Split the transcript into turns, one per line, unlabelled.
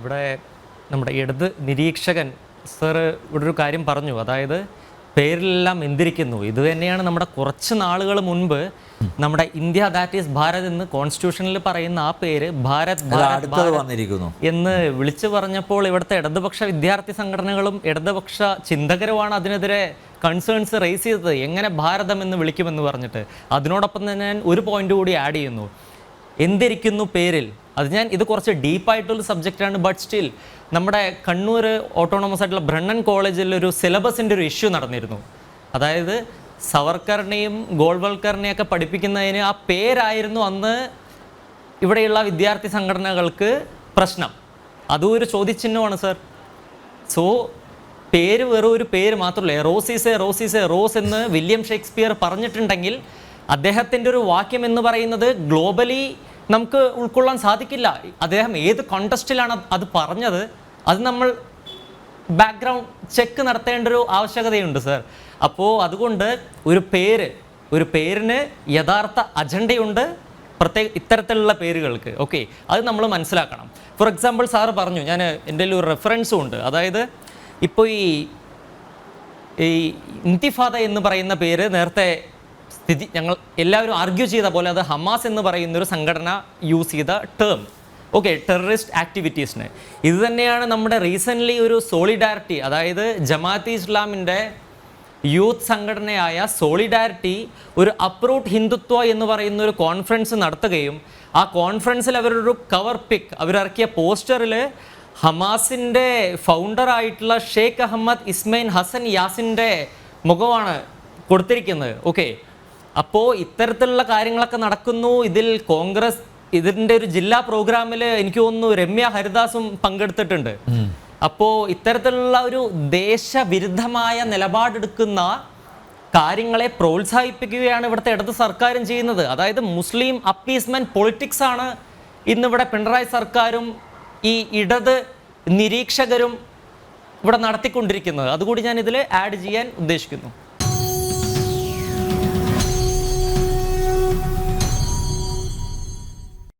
ഇവിടെ നമ്മുടെ ഇടത് നിരീക്ഷകൻ സർ ഇവിടെ ഒരു കാര്യം പറഞ്ഞു. അതായത് പേരിലെല്ലാം എന്തിരിക്കുന്നു ഇത് തന്നെയാണ് നമ്മുടെ കുറച്ച് നാളുകൾ മുൻപ് നമ്മുടെ ഇന്ത്യ ദാറ്റ് ഈസ് ഭാരത് എന്ന് കോൺസ്റ്റിറ്റ്യൂഷനിൽ പറയുന്ന ആ പേര് ഭാരത്
വന്നിരിക്കുന്നു.
എന്ന് വിളിച്ചു പറഞ്ഞപ്പോൾ ഇവിടുത്തെ ഇടതുപക്ഷ വിദ്യാർത്ഥി സംഘടനകളും ഇടതുപക്ഷ ചിന്തകരുമാണ് അതിനെതിരെ കൺസേൺസ് റേസ് ചെയ്തത്. എങ്ങനെ ഭാരതം എന്ന് വിളിക്കുമെന്ന് പറഞ്ഞിട്ട്. അതിനോടൊപ്പം തന്നെ ഞാൻ ഒരു പോയിന്റ് കൂടി ആഡ് ചെയ്യുന്നു. എന്തിരിക്കുന്നു പേരിൽ? അത് ഞാൻ ഇത് കുറച്ച് ഡീപ്പായിട്ടുള്ള സബ്ജക്റ്റാണ് ബട്ട് സ്റ്റിൽ നമ്മുടെ കണ്ണൂർ ഓട്ടോണമസ് ആയിട്ടുള്ള ബ്രണ്ണൻ കോളേജിൽ ഒരു സിലബസിന്റെ ഒരു ഇഷ്യൂ നടന്നിരുന്നു. അതായത് സവർക്കറിനെയും ഗോൾവൽക്കറിനെയും ഒക്കെ പഠിപ്പിക്കുന്നതിന് ആ പേരായിരുന്നു അന്ന് ഇവിടെയുള്ള വിദ്യാർത്ഥി സംഘടനകൾക്ക് പ്രശ്നം. അതും ഒരു ചോദ്യചിഹ്നമാണ് സർ സോ പേര് വെറും ഒരു പേര് മാത്രമല്ല rose is a rose is a rose എന്ന് വില്യം ഷേക്സ്പിയർ പറഞ്ഞിട്ടുണ്ടെങ്കിൽ അദ്ദേഹത്തിന്റെ ഒരു വാക്യം എന്ന് പറയുന്നത് ഗ്ലോബലി നമുക്ക് ഉൾക്കൊള്ളാൻ സാധിക്കില്ല. അദ്ദേഹം ഏത് കോണ്ടസ്റ്റിലാണ് അത് പറഞ്ഞത് അത് നമ്മൾ ബാക്ക്ഗ്രൗണ്ട് ചെക്ക് നടത്തേണ്ട ഒരു ആവശ്യകതയുണ്ട് സർ അപ്പോൾ അതുകൊണ്ട് ഒരു പേര് ഒരു പേരിന് യഥാർത്ഥ അജണ്ടയുണ്ട് പ്രത്യേക ഇത്തരത്തിലുള്ള പേരുകൾക്ക്. ഓക്കെ അത് നമ്മൾ മനസ്സിലാക്കണം. ഫോർ എക്സാമ്പിൾ സാറ് പറഞ്ഞു ഞാൻ എന്റെ ഒരു റെഫറൻസും ഉണ്ട്. അതായത് ഇപ്പോൾ ഈ ഈ ഇന്തിഫാദ എന്ന് പറയുന്ന പേര് നേരത്തെ സ്ഥിതി ഞങ്ങൾ എല്ലാവരും ആർഗ്യൂ ചെയ്ത പോലെ അത് ഹമാസ് എന്ന് പറയുന്ന ഒരു സംഘടന യൂസ് ചെയ്ത ടേം ഓക്കെ ടെററിസ്റ്റ് ആക്ടിവിറ്റീസിന് ഇത് തന്നെയാണ് നമ്മുടെ റീസെന്റ്ലി ഒരു സോളിഡാരിറ്റി അതായത് ജമാഅത്ത് ഇസ്ലാമിന്റെ യൂത്ത് സംഘടനയായ സോളിഡാരിറ്റി ഒരു അപ്രൂട്ട് ഹിന്ദുത്വ എന്ന് പറയുന്ന ഒരു കോൺഫറൻസ് നടത്തുകയും ആ കോൺഫറൻസിൽ അവരൊരു കവർ പിക്ക് അവരിറക്കിയ പോസ്റ്ററിൽ ഹമാസിന്റെ ഫൗണ്ടറായിട്ടുള്ള ഷെയ്ഖ് അഹമ്മദ് ഇസ്മൈൻ ഹസൻ യാസിന്റെ മുഖമാണ് കൊടുത്തിരിക്കുന്നത്. ഓക്കെ അപ്പോൾ ഇത്തരത്തിലുള്ള കാര്യങ്ങളൊക്കെ നടക്കുന്നു. ഇതിൽ കോൺഗ്രസ് ഇതിന്റെ ഒരു ജില്ലാ പ്രോഗ്രാമിൽ എനിക്ക് തോന്നുന്നു രമ്യ ഹരിദാസും പങ്കെടുത്തിട്ടുണ്ട്. അപ്പോൾ ഇത്തരത്തിലുള്ള ഒരു ദേശവിരുദ്ധമായ നിലപാടെടുക്കുന്ന കാര്യങ്ങളെ പ്രോത്സാഹിപ്പിക്കുകയാണ് ഇവിടുത്തെ ഇടത് സർക്കാരും ചെയ്യുന്നത്. അതായത് മുസ്ലിം അപ്പീസ്മെന്റ് പൊളിറ്റിക്സ് ആണ് ഇന്നിവിടെ പിണറായി സർക്കാരും ഈ ഇടത് നിരീക്ഷകരും ഇവിടെ നടത്തിക്കൊണ്ടിരിക്കുന്നത്. അതുകൂടി ഞാൻ ഇതിൽ ആഡ് ചെയ്യാൻ ഉദ്ദേശിക്കുന്നു.